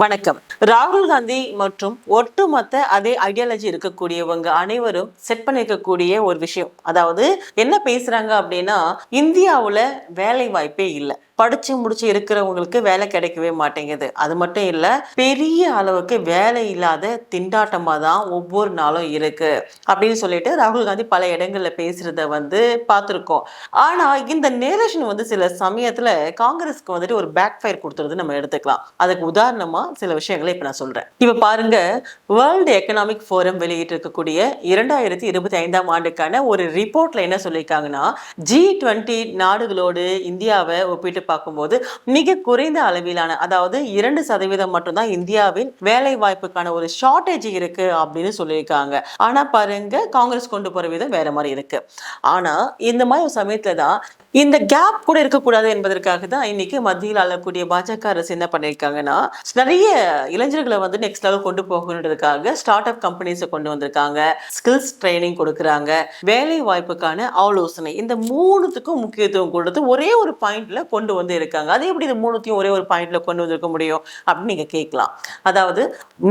வணக்கம். ராகுல் காந்தி மற்றும் ஒட்டுமொத்த அதே ஐடியாலஜி இருக்கக்கூடியவங்க அனைவரும் செட் பண்ணிருக்கக்கூடிய ஒரு விஷயம். அதாவது என்ன பேசுறாங்க அப்படின்னா இந்தியாவுல வேலை வாய்ப்பே இல்லை. படிச்சு முடிச்சு இருக்கிறவங்களுக்கு வேலை கிடைக்கவே மாட்டேங்குது. அது மட்டும் இல்ல பெரிய அளவுக்கு வேலை இல்லாத திண்டாட்டமா தான் ஒவ்வொரு நாளும் இருக்கு. அப்படின்னு சொல்லிட்டு ராகுல் காந்தி பல இடங்கள்ல பேசுறத வந்து பார்த்துருக்கோம். ஆனா இந்த நேரேஷன் வந்து சில சமயத்துல காங்கிரஸ்க்கு வந்துட்டு ஒரு பேக் ஃபயர் கொடுத்துறது நம்ம எடுத்துக்கலாம். அதுக்கு உதாரணமா சில விஷயங்களை இப்ப நான் சொல்றேன். இப்ப பாருங்க வேர்ல்டு எக்கனாமிக் ஃபோரம் வெளியிட்டு இருக்கக்கூடிய இரண்டாயிரத்தி இருபத்தி ஐந்தாம் ஆண்டுக்கான ஒரு ரிப்போர்ட்ல என்ன சொல்லியிருக்காங்கன்னா ஜி டுவெண்ட்டி நாடுகளோடு இந்தியாவை ஒப்பிட்டு பார்க்கும்போது மிக குறைந்த அளவிலான அதாவது இரண்டு சதவீதம் மட்டும்தான் இந்தியாவின் வேலை வாய்ப்புக்கான ஒரு ஷார்டேஜ் இருக்கு அப்படின்னு சொல்லியிருக்காங்க. ஆனா பாருங்க காங்கிரஸ் கொண்டு போற விதம் வேற மாதிரி இருக்கு. ஆனா இந்த மாதிரி ஒரு சமயத்துல தான் இந்த கேப் கூட இருக்கக்கூடாது என்பதற்காக தான் இன்னைக்கு மத்தியில் ஆளக்கூடிய பாஜக அரசு என்ன பண்ணியிருக்காங்கன்னா நிறைய இளைஞர்களை வந்து நெக்ஸ்ட் லெவல் கொண்டு போகணுன்றதுக்காக ஸ்டார்ட் அப் கம்பெனிஸை கொண்டு வந்திருக்காங்க. ஸ்கில்ஸ் ட்ரைனிங் கொடுக்குறாங்க. வேலை வாய்ப்புக்கான ஆலோசனை இந்த மூணுத்துக்கும் முக்கியத்துவம் கொடுத்து ஒரே ஒரு பாயிண்ட்ல கொண்டு வந்து இருக்காங்க. அது எப்படி இது மூணுத்தையும் ஒரே ஒரு பாயிண்ட்ல கொண்டு வந்திருக்க முடியும் அப்படின்னு நீங்க கேட்கலாம். அதாவது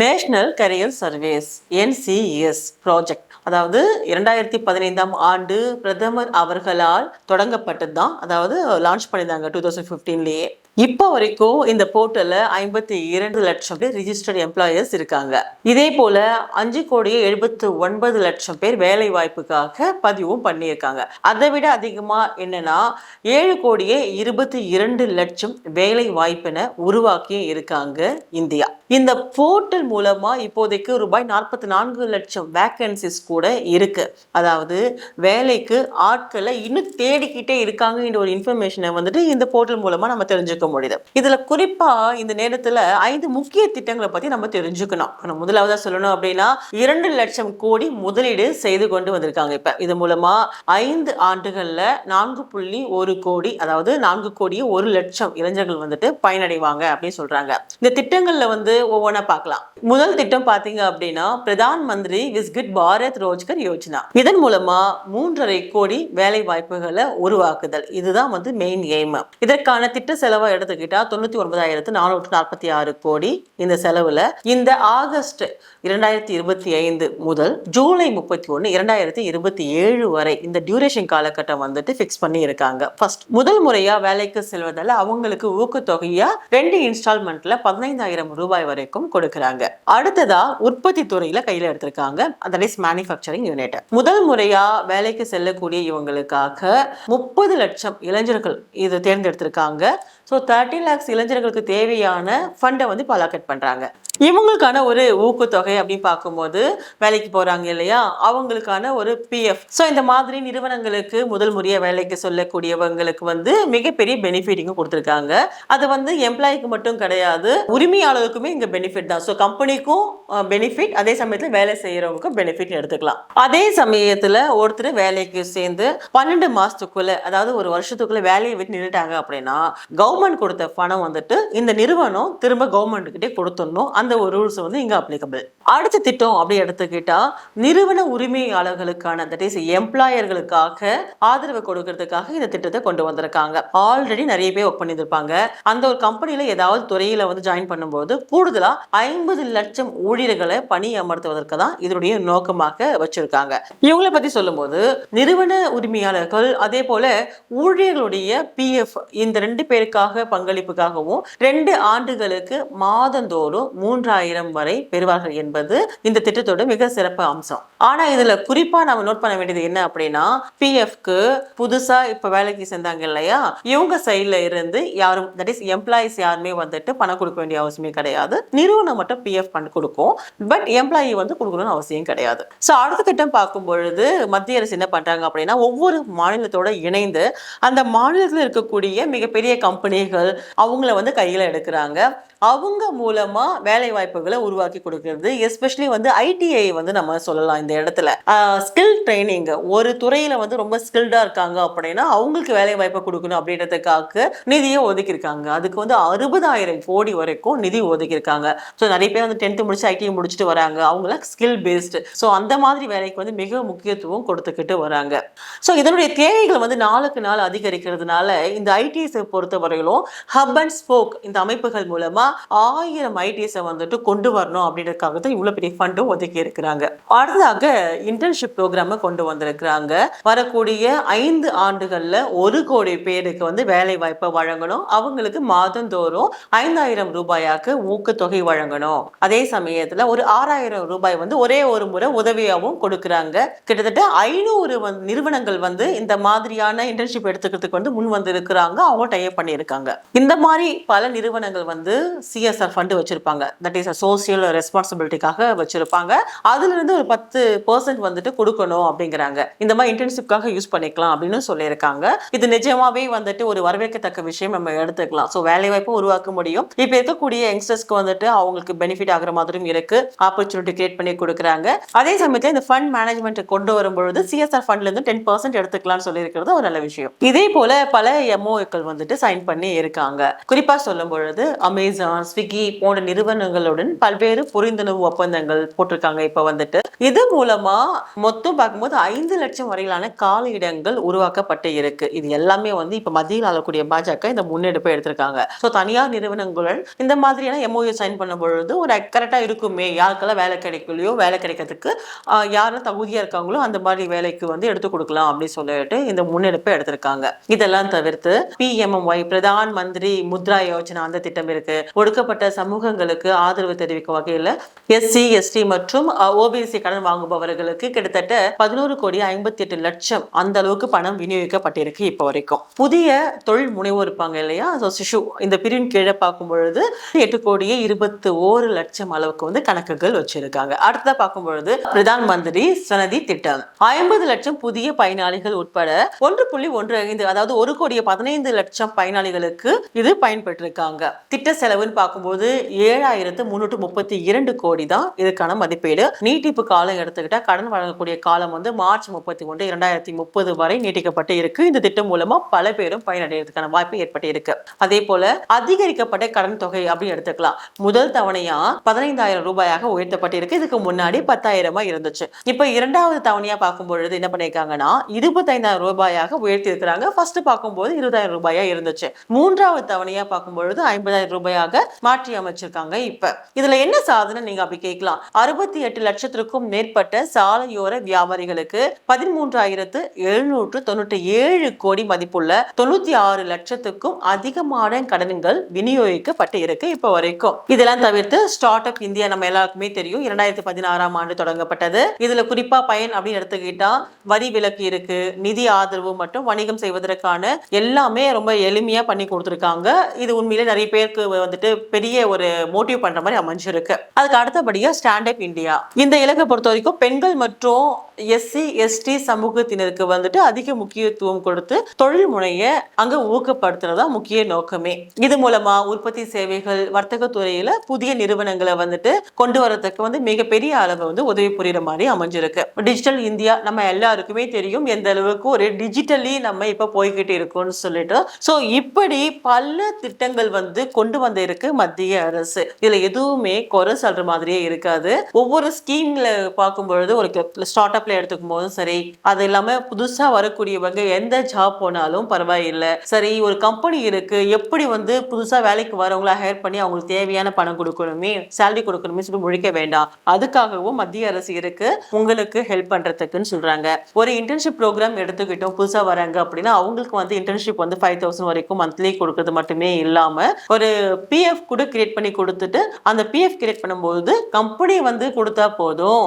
national career service NCS project அதாவது இரண்டாயிரத்தி பதினைந்தாம் ஆண்டு பிரதமர் அவர்களால் தொடங்கப்பட்டது தான் அதாவது லான்ச் பண்ணியிருந்தாங்க டூ தௌசண்ட் ஃபிஃப்டீன்லேயே இப்போ வரைக்கும் இந்த போர்ட்டல்ல ஐம்பத்தி இரண்டு லட்சம் பேர் ரிஜிஸ்டர்ட் எம்ப்ளாயர்ஸ் இருக்காங்க. இதே போல அஞ்சு கோடியே எழுபத்து ஒன்பது லட்சம் பேர் வேலை வாய்ப்புக்காக பதிவும் பண்ணியிருக்காங்க. அதை விட அதிகமா என்னன்னா ஏழு கோடியே இருபத்தி இரண்டு லட்சம் வேலை வாய்ப்பினை உருவாக்கி இருக்காங்க இந்தியா. இந்த போர்ட்டல் மூலமா இப்போதைக்கு ரூபாய் நாற்பத்தி நான்கு லட்சம் வேக்கன்சிஸ் கூட இருக்கு. அதாவது வேலைக்கு ஆட்களை இன்னும் தேடிக்கிட்டே இருக்காங்கன்ற ஒரு இன்ஃபர்மேஷனை வந்துட்டு இந்த போர்ட்டல் மூலமா நம்ம இருக்க முடியுது. இதுல குறிப்பா இந்த நேரத்துல ஐந்து முக்கிய திட்டங்களை பத்தி நம்ம தெரிஞ்சுக்கணும். நம்ம முதலாவதா சொல்லணும் அப்படின்னா இரண்டு லட்சம் கோடி முதலீடு செய்து கொண்டு வந்திருக்காங்க இப்ப. இது மூலமா ஐந்து ஆண்டுகள்ல நான்கு புள்ளி ஒரு கோடி அதாவது நான்கு கோடியே ஒரு லட்சம் இளைஞர்கள் வந்துட்டு பயனடைவாங்க அப்படின்னு சொல்றாங்க. இந்த திட்டங்கள்ல வந்து ஒவ்வொன்றா பார்க்கலாம். முதல் திட்டம் பாத்தீங்க அப்படின்னா பிரதான் மந்திரி விஸ்கிட் பாரத் ரோஜ்கர் யோஜனா. இதன் மூலமா மூன்றரை கோடி வேலை வாய்ப்புகளை உருவாக்குதல். இதுதான் வந்து மெயின் எய்ம் இதற்கான திட்ட செலவை எடுத்துக்கிட்டா தொண்ணூத்தி ஒன்பதாயிரத்து நானூற்று நாற்பத்தி ஆறு கோடி இந்த செலவுல. இந்த ஆகஸ்ட் இரண்டாயிரத்தி இருபத்தி ஐந்து முதல் ஜூலை முப்பத்தி ஒன்று இரண்டாயிரத்தி இருபத்தி ஏழு வரை இந்த டியூரேஷன் காலகட்டம் வந்துட்டு ஃபிக்ஸ் பண்ணி இருக்காங்க ஃபர்ஸ்ட் முதல் முறையா வேலைக்கு செல்வதால அவங்களுக்கு ஊக்கத்தொகையா ரெண்டு இன்ஸ்டால்மெண்ட்ல பதினைந்தாயிரம் ரூபாய் வரைக்கும் கொடுக்கறாங்க. அடுத்ததா உற்பத்தி துறையில கையில எடுத்திருக்காங்க. தட் இஸ் மேனுஃபேக்சரிங் யூனிட் முதல் முறையா வேலைக்கு செல்லக்கூடிய இவங்களுக்காக முப்பது லட்சம் இளைஞர்கள் இது தேர்ந்தெடுத்திருக்காங்க. ஸோ தேர்ட்டி லேக்ஸ் இளைஞர்களுக்கு தேவையான ஃபண்டை வந்து இப்போ அலாக்கெட் பண்ணுறாங்க இவங்களுக்கான ஒரு ஊக்கத்தொகை அப்படின்னு பார்க்கும்போது வேலைக்கு போகிறாங்க இல்லையா? அவங்களுக்கான ஒரு பிஎஃப் ஸோ இந்த மாதிரி நிறுவனங்களுக்கு முதல் முறையாக வேலைக்கு சொல்லக்கூடியவங்களுக்கு வந்து மிகப்பெரிய பெனிஃபிட்டிங்கும் கொடுத்துருக்காங்க. அது வந்து எம்ப்ளாய்க்கு மட்டும் கிடையாது உரிமையாளருக்குமே இங்கே பெனிஃபிட் தான். ஸோ கம்பெனிக்கும் பெனிஃபிட் அதே சமயத்தில் வேலை செய்கிறவங்களுக்கும் பெனிஃபிட் எடுத்துக்கலாம். அதே சமயத்தில் ஒருத்தர் வேலைக்கு சேர்ந்து பன்னெண்டு மாதத்துக்குள்ள அதாவது ஒரு வருஷத்துக்குள்ள வேலையை விட்டு நின்றுட்டாங்க அப்படின்னா கவர்மெண்ட் கொடுத்த பணம் வந்துட்டு இந்த நிறுவனம் திரும்ப கவர்மெண்ட் கிட்டே கொடுத்துடணும். அந்த ஒரு ரூல்ஸ் வந்து இங்க அப்ளிகபிள் அடுத்த திட்டம் அப்படி எடுத்துக்கிட்டா நிறுவன உரிமையாளர்களுக்கான தட் இஸ் எம்ப்ளாயர்களுக்காக ஆதரவு கொடுக்கறதுக்காக இந்த திட்டத்தை கொண்டு வந்திருக்காங்க. ஆல்ரெடி நிறைய பேர் ஒர்க் பண்ணியிருப்பாங்க அந்த ஒரு கம்பெனியில ஏதாவது துறையில வந்து ஜாயின் பண்ணும்போது கூடுதலா ஐம்பது லட்சம் ஊழியர்களை பணி அமர்த்துவதற்கு தான் இதனுடைய நோக்கமாக வச்சிருக்காங்க. இவங்களை பத்தி சொல்லும்போது நிறுவன உரிமையாளர்கள் அதே போல ஊழியர்களுடைய பிஎஃப் இந்த ரெண்டு பேருக்காக பங்களிப்புக்காகவும் ரெண்டு ஆண்டுகளுக்கு மாதந்தோறும் மூன்று மூன்றாயிரம் வரை பெறுவார்கள் என்பது இந்த திட்டத்தோட மிக சிறப்பு அம்சம். ஆனா இதுல குறிப்பா நம்ம நோட் பண்ண வேண்டியது என்ன அப்படின்னா பிஎஃப்க்கு புதுசா இப்ப வேலைக்கு சேர்ந்தாங்க இல்லையா? இவங்க சைட்ல இருந்து யாரும் தட் இஸ் எம்ப்ளாயிஸ் யாருமே வந்துட்டு பணம் கொடுக்க வேண்டிய அவசியமே கிடையாது. நிறுவனம் மட்டும் பிஎஃப் பண்ணி கொடுக்கும். பட் எம்ப்ளாயி வந்து கொடுக்கணும்னு அவசியம் கிடையாது. ஸோ அடுத்த திட்டம் பார்க்கும் பொழுது மத்திய அரசு என்ன பண்றாங்க அப்படின்னா ஒவ்வொரு மாநிலத்தோட இணைந்து அந்த மாநிலத்தில் இருக்கக்கூடிய மிகப்பெரிய கம்பெனிகள் அவங்கள வந்து கையில எடுக்கிறாங்க. அவங்க மூலமா வேலை வேலை வாய்ப்புகளை உருவாக்கி கொடுக்கிறது. எஸ்பெஷலி வந்து ஐடிஐ வந்து நம்ம சொல்லலாம் இந்த இடத்துல. ஸ்கில் ட்ரைனிங் ஒரு துறையில வந்து ரொம்ப ஸ்கில்டா இருக்காங்க அப்படின்னா அவங்களுக்கு வேலை வாய்ப்பை கொடுக்கணும் அப்படின்றதுக்காக நிதியை ஒதுக்கியிருக்காங்க. அதுக்கு வந்து அறுபதாயிரம் கோடி வரைக்கும் நிதி ஒதுக்கியிருக்காங்க. ஸோ நிறைய பேர் வந்து டென்த்து முடிச்சு ஐடிஐ முடிச்சுட்டு வராங்க. அவங்கள ஸ்கில் பேஸ்டு ஸோ அந்த மாதிரி வேலைக்கு வந்து மிக முக்கியத்துவம் கொடுத்துக்கிட்டு வராங்க. ஸோ இதனுடைய தேவைகள் வந்து நாளுக்கு நாள் அதிகரிக்கிறதுனால இந்த ஐடிஐஸை பொறுத்தவரையிலும் ஹப் அண்ட் ஸ்போக் இந்த அமைப்புகள் மூலமா ஆயிரம் ஐடிஎஸை வந்துட்டு கொண்டு வரணும் அப்படின்றதுக்காக தான் இவ்வளவு பெரிய ஃபண்டும் ஒதுக்கி இருக்கிறாங்க. அடுத்ததாக இன்டர்ன்ஷிப் ப்ரோக்ராமை கொண்டு வந்திருக்கிறாங்க. வரக்கூடிய ஐந்து ஆண்டுகள்ல ஒரு கோடி பேருக்கு வந்து வேலை வாய்ப்பை வழங்கணும். அவங்களுக்கு மாதந்தோறும் ஐந்தாயிரம் ரூபாயாக்கு ஊக்கத்தொகை வழங்கணும். அதே சமயத்துல ஒரு ஆறாயிரம் ரூபாய் வந்து ஒரே ஒரு முறை உதவியாகவும் கொடுக்குறாங்க. கிட்டத்தட்ட ஐநூறு நிறுவனங்கள் வந்து இந்த மாதிரியான இன்டர்ன்ஷிப் எடுத்துக்கிறதுக்கு வந்து முன் வந்து இருக்கிறாங்க அவங்க டைப் பண்ணியிருக்காங்க. இந்த மாதிரி பல நிறுவனங்கள் வந்து சிஎஸ்ஆர் ஃபண்டு வச்சிருப்பாங்க. தட் இஸ் சோசியல் ரெஸ்பான்சிபிலிட்டிக்காக வச்சிருப்பாங்க. அதுல இருந்து ஒரு பத்து பர்சன்ட் வந்துட்டு கொடுக்கணும் அப்படிங்கிறாங்க. இந்த மாதிரி இன்டர்ன்ஷிப்காக யூஸ் பண்ணிக்கலாம் அப்படின்னு சொல்லியிருக்காங்க. இது நிஜமாவே வந்துட்டு ஒரு வரவேற்கத்தக்க விஷயம் நம்ம எடுத்துக்கலாம். ஸோ வேலை வாய்ப்பு உருவாக்க முடியும். இப்போ இருக்கக்கூடிய யங்ஸ்டர்ஸ்க்கு வந்துட்டு அவங்களுக்கு பெனிஃபிட் ஆகிற மாதிரியும் இருக்கு. ஆப்பர்ச்சுனிட்டி கிரியேட் பண்ணி கொடுக்குறாங்க. அதே சமயத்தில் இந்த ஃபண்ட் மேனேஜ்மெண்ட் கொண்டு வரும்பொழுது சிஎஸ்ஆர் ஃபண்ட்ல இருந்து டென் பர்சன்ட் எடுத்துக்கலாம்னு சொல்லியிருக்கிறது ஒரு நல்ல விஷயம். இதே போல பல எம்ஓக்கள் வந்துட்டு சைன் பண்ணி இருக்காங்க. குறிப்பா சொல்லும் பொழுது அமேசான் ஸ்விக்கி போன்ற நிறுவனங்களுடன் பல்வேறு புரிந்துணர்வு ஒப்பந்தங்கள் போட்டிருக்காங்க இப்ப வந்துட்டு. இது மூலமா மொத்தம் பார்க்கும்போது ஐந்து லட்சம் வரையிலான கால இடங்கள் உருவாக்கப்பட்டு இருக்கு. இது எல்லாமே வந்து இப்ப மத்தியில் ஆளக்கூடிய பாஜக இந்த முன்னெடுப்பை எடுத்திருக்காங்க. ஸோ தனியார் நிறுவனங்களுடன் இந்த மாதிரியான எம்ஓயு சைன் பண்ணும் பொழுது ஒரு கரெக்டா இருக்குமே. யாருக்கெல்லாம் வேலை கிடைக்கலையோ வேலை கிடைக்கிறதுக்கு ஆஹ், யாரெல்லாம் தகுதியா இருக்காங்களோ அந்த மாதிரி வேலைக்கு வந்து எடுத்து கொடுக்கலாம் அப்படின்னு சொல்லிட்டு இந்த முன்னெடுப்பை எடுத்திருக்காங்க. இதெல்லாம் தவிர்த்து பிஎம்எம்ஒய் பிரதான் மந்திரி முத்ரா யோஜனா அந்த திட்டம் இருக்கு. ஒடுக்கப்பட்ட சமூகங்களுக்கு ஆதரவு தெரிவிக்கும் வகையில் எஸ்சி எஸ்டி மற்றும் ஓபிசி கடன் வாங்குபவர்களுக்கு கிட்டத்தட்ட பதினோரு கோடி ஐம்பத்தி எட்டு லட்சம் அந்த அளவுக்கு பணம் விநியோகிக்கப்பட்டிருக்கு இப்போ வரைக்கும். புதிய தொழில் முனைவோர் இருப்பாங்க இல்லையா? ஸோ சிசு இந்த பிரிவின் கீழே பார்க்கும் பொழுது எட்டு கோடியே இருபத்தி ஓரு லட்சம் அளவுக்கு வந்து கணக்குகள் வச்சிருக்காங்க. அடுத்ததாக பார்க்கும் பொழுது பிரதான் மந்திரி சனதி திட்டம். ஐம்பது லட்சம் புதிய பயனாளிகள் உட்பட ஒன்று புள்ளி ஒன்று ஐந்து அதாவது ஒரு கோடியே பதினைந்து லட்சம் பயனாளிகளுக்கு இது பயன்பெற்றிருக்காங்க. திட்ட செலவுன்னு பார்க்கும்போது ஏழாயிரம் ஆயிரத்து முன்னூற்று முப்பத்தி இரண்டு கோடி தான் இதுக்கான மதிப்பீடு. நீட்டிப்பு காலம் எடுத்துக்கிட்டா கடன் வழங்கக்கூடிய காலம் வந்து மார்ச் முப்பத்தி ஒன்று இரண்டாயிரத்தி முப்பது வரை நீட்டிக்கப்பட்டு இருக்கு. இந்த திட்டம் மூலமா பல பேரும் பயனடைகிறதுக்கான வாய்ப்பு ஏற்பட்டு இருக்கு அதே போல அதிகரிக்கப்பட்ட கடன் தொகை அப்படின்னு எடுத்துக்கலாம். முதல் தவணையா பதினைந்தாயிரம் ரூபாயாக உயர்த்தப்பட்டிருக்கு. இதுக்கு முன்னாடி பத்தாயிரமா இருந்துச்சு. இப்ப இரண்டாவது தவணையா பார்க்கும் பொழுது என்ன பண்ணிருக்காங்கன்னா இருபத்தைந்தாயிரம் ரூபாயாக உயர்த்தி இருக்கிறாங்க ஃபர்ஸ்ட் பார்க்கும்போது இருபதாயிரம் ரூபாயா இருந்துச்சு. மூன்றாவது தவணையா பார்க்கும் பொழுது ஐம்பதாயிரம் ரூபாயாக மாற்றி அமைச்சிருக்காங்க. இப்ப இதுல என்ன சாதனை நீங்க அப்படி கேட்கலாம்? அறுபத்தி எட்டு லட்சத்திற்கும் மேற்பட்ட சாலையோர வியாபாரிகளுக்கு பதிமூன்றாயிரத்து எழுநூற்று தொண்ணூற்றி ஏழு கோடி மதிப்புள்ள தொண்ணூத்தி ஆறு லட்சத்துக்கும் அதிகமான கடன்கள் விநியோகிக்கப்பட்டு இருக்கு இப்போ வரைக்கும். இதெல்லாம் தவிர்த்து ஸ்டார்ட் அப் இந்தியா நம்ம எல்லாருக்குமே தெரியும். இரண்டாயிரத்தி பதினாறாம் ஆண்டு தொடங்கப்பட்டது. இதுல குறிப்பா பயன் அப்படின்னு எடுத்துக்கிட்டா வரி விலக்கு இருக்கு நிதி ஆதரவு மற்றும் வணிகம் செய்வதற்கான எல்லாமே ரொம்ப எளிமையா பண்ணி கொடுத்துருக்காங்க. இது உண்மையிலே நிறைய பேருக்கு வந்துட்டு பெரிய ஒரு மோட்டிவ் பண்ற மாதிரி அமைஞ்சிருக்கு. அதுக்கு அடுத்தபடியா ஸ்டாண்ட் அப் இந்தியா இந்த இலக்கை பொறுத்த வரைக்கும் பெண்கள் மற்றும் எஸ்சி எஸ்டி சமூகத்தினருக்கு வந்துட்டு அதிக முக்கியத்துவம் கொடுத்து தொழில் முனைய அங்க ஊக்கப்படுத்துறதா முக்கிய நோக்கமே. இது மூலமா உற்பத்தி சேவைகள் வர்த்தக துறையில புதிய நிறுவனங்களை வந்துட்டு கொண்டு வரதுக்கு வந்து மிகப்பெரிய அளவு வந்து உதவி புரியுற மாதிரி அமைஞ்சிருக்கு. டிஜிட்டல் இந்தியா நம்ம எல்லாருக்குமே தெரியும் எந்த அளவுக்கு ஒரு டிஜிட்டலி நம்ம இப்ப போய்கிட்டு இருக்கோம்னு சொல்லிட்டு. சோ இப்படி பல திட்டங்கள் வந்து கொண்டு வந்திருக்கு மத்திய அரசு. இதுல எதுவுமே குறை சொல்ற மாதிரியே இருக்காது. ஒவ்வொரு ஸ்கீம்ல பார்க்கும் பொழுது ஒரு ஸ்டார்ட் அப்ல எடுத்துக்கும் போதும் சரி அது இல்லாம புதுசா வரக்கூடியவங்க எந்த ஜாப் போனாலும் பரவாயில்லை. சரி ஒரு கம்பெனி இருக்கு எப்படி வந்து புதுசா வேலைக்கு வரவங்கள ஹையர் பண்ணி அவங்களுக்கு தேவையான பணம் கொடுக்கணுமே சேலரி கொடுக்கணுமே சொல்லி முழிக்க வேண்டாம். அதுக்காகவும் மத்திய அரசு இருக்கு உங்களுக்கு ஹெல்ப் பண்றதுக்குன்னு சொல்றாங்க. ஒரு இன்டர்ன்ஷிப் ப்ரோக்ராம் எடுத்துக்கிட்டோம் புதுசா வராங்க அப்படின்னா அவங்களுக்கு வந்து இன்டர்ன்ஷிப் வந்து ஃபைவ் தௌசண்ட் வரைக்கும் மந்த்லி கொடுக்கறது மட்டுமே இல்லாம ஒரு பிஎஃப் கூட கிரியேட் பண்ணி கொடுத்துட்டு அந்த பிஎஃப் கிரியேட் பண்ணும்போது கம்பெனி வந்து கொடுத்தா போதும்.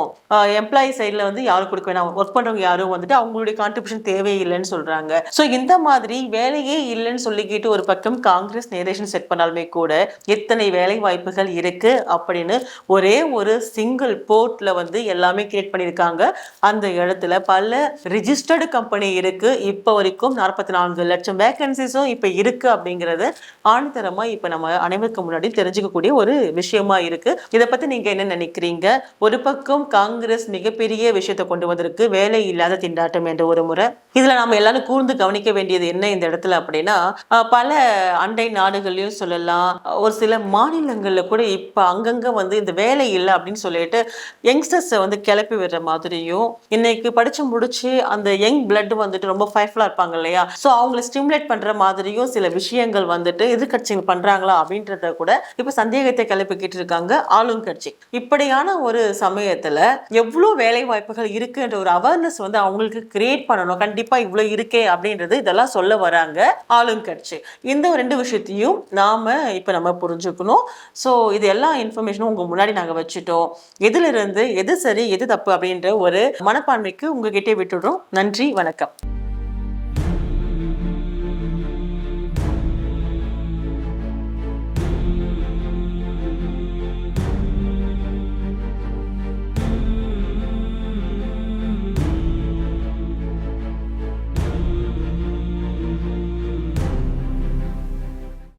எம்ப்ளாயி சைடில் வந்து யாரும் கொடுக்க வேணாம். ஒர்க் பண்ணுறவங்க யாரும் வந்துட்டு அவங்களுடைய கான்ட்ரிபியூஷன் தேவையில்லைன்னு சொல்கிறாங்க ஸோ இந்த மாதிரி வேலையே இல்லைன்னு சொல்லிக்கிட்டு ஒரு பக்கம் காங்கிரஸ் நேரேஷன் செட் பண்ணாலுமே கூட எத்தனை வேலை வாய்ப்புகள் இருக்குது அப்படின்னு ஒரே ஒரு சிங்கிள் போர்ட்டில் வந்து எல்லாமே கிரியேட் பண்ணியிருக்காங்க. அந்த இடத்துல பல ரிஜிஸ்டர்டு கம்பெனி இருக்குது இப்போ வரைக்கும் நாற்பத்தி நான்கு லட்சம் வேகன்சிஸும் இப்போ இருக்குது அப்படிங்கிறது ஆணித்தரமாக இப்போ நம்ம அனைவருக்கு முன்னாடி தெரிஞ்சுக்கக்கூடிய ஒரு விஷயமா இருக்கு. இதை பத்தி நீங்க என்ன நினைக்கிறீங்க? ஒரு பக்கம் காங்கிரஸ் மிகப்பெரிய விஷயத்தை கொண்டு வந்திருக்கு. வேலை இல்லாத திண்டாட்டம் என்ற ஒரு முறை. இதுல நாம எல்லாரும் கூர்ந்து கவனிக்க வேண்டியது என்ன இந்த இடத்துல அப்படின்னா பல அண்டை நாடுகள்லயும் சொல்லலாம். ஒரு சில மாநிலங்கள்ல கூட இப்ப அங்கங்க வந்து இந்த வேலை இல்லை அப்படின்னு சொல்லிட்டு யங்ஸ்டர்ஸை வந்து கிளப்பி விடுற மாதிரியும் இன்னைக்கு படிச்சு முடிச்சு அந்த யங் பிளட் வந்துட்டு ரொம்ப ஃபைர்ஃபுல்லா இருப்பாங்க இல்லையா? ஸோ அவங்கள ஸ்டிமுலேட் பண்ற மாதிரியும் சில விஷயங்கள் வந்துட்டு எதிர்கட்சிகள் பண்றாங்களா அப்படின்றத கூட இப்ப சந்தேகத்தை கிளப்பிக்கிட்டு இருக்காங்க ஆளும் கட்சி. இப்படியான ஒரு சமயத்துல எவ்வளவு வேலை வாய்ப்புகள் இருக்குன்ற ஒரு அவேர்னஸ் வந்து அவங்களுக்கு கிரியேட் பண்ணணும். கண்டிப்பா இவ்வளவு இருக்கே அப்படின்றது இதெல்லாம் சொல்ல வராங்க ஆளும் கட்சி. இந்த ரெண்டு விஷயத்தையும் நாம இப்ப நம்ம புரிஞ்சுக்கணும். ஸோ இது எல்லா இன்ஃபர்மேஷனும் உங்க முன்னாடி நாங்க வச்சுட்டோம். எதுல இருந்து எது சரி எது தப்பு அப்படின்ற ஒரு மனப்பான்மைக்கு உங்ககிட்டே விட்டுடுறோம். நன்றி வணக்கம்.